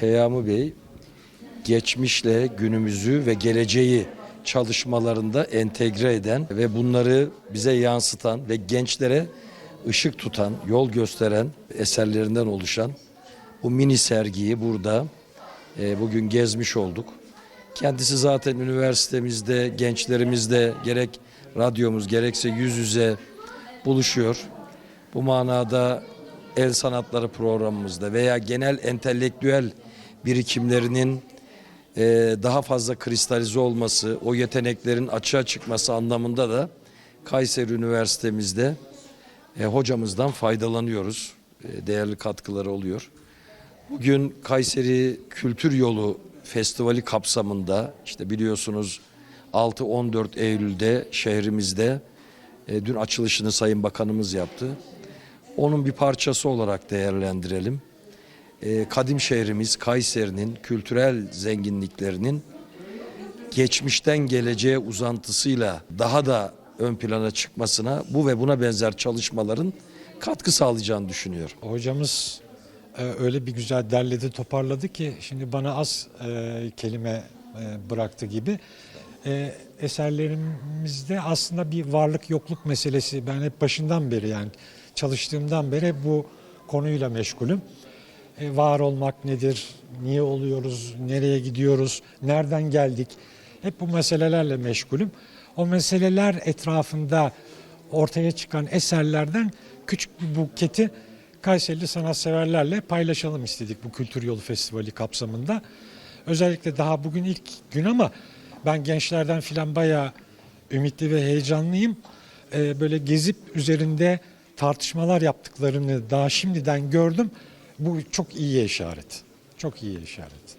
Peyami Bey geçmişle günümüzü ve geleceği çalışmalarında entegre eden ve bunları bize yansıtan ve gençlere ışık tutan, yol gösteren eserlerinden oluşan bu mini sergiyi burada e, bugün gezmiş olduk. Kendisi zaten üniversitemizde, gençlerimizde gerek radyomuz gerekse yüz yüze buluşuyor. Bu manada el sanatları programımızda veya genel entelektüel birikimlerinin e, daha fazla kristalize olması, o yeteneklerin açığa çıkması anlamında da Kayseri Üniversitemizde e, hocamızdan faydalanıyoruz. E, değerli katkıları oluyor. Bugün Kayseri Kültür Yolu Festivali kapsamında işte biliyorsunuz 6-14 Eylül'de şehrimizde dün açılışını Sayın Bakanımız yaptı. Onun bir parçası olarak değerlendirelim. E, kadim şehrimiz Kayseri'nin kültürel zenginliklerinin geçmişten geleceğe uzantısıyla daha da ön plana çıkmasına bu ve buna benzer çalışmaların katkı sağlayacağını düşünüyorum. Hocamız e, öyle bir güzel derledi toparladı ki şimdi bana az e, kelime e, bıraktı gibi. Eserlerimizde aslında bir varlık yokluk meselesi ben hep başından beri yani çalıştığımdan beri bu konuyla meşgulüm. E, var olmak nedir? Niye oluyoruz? Nereye gidiyoruz? Nereden geldik? Hep bu meselelerle meşgulüm. O meseleler etrafında ortaya çıkan eserlerden küçük bir buketi Kayserili sanatseverlerle paylaşalım istedik bu Kültür Yolu Festivali kapsamında. Özellikle daha bugün ilk gün ama ben gençlerden filan bayağı ümitli ve heyecanlıyım. Ee, böyle gezip üzerinde tartışmalar yaptıklarını daha şimdiden gördüm. Bu çok iyi işaret. Çok iyi işaret.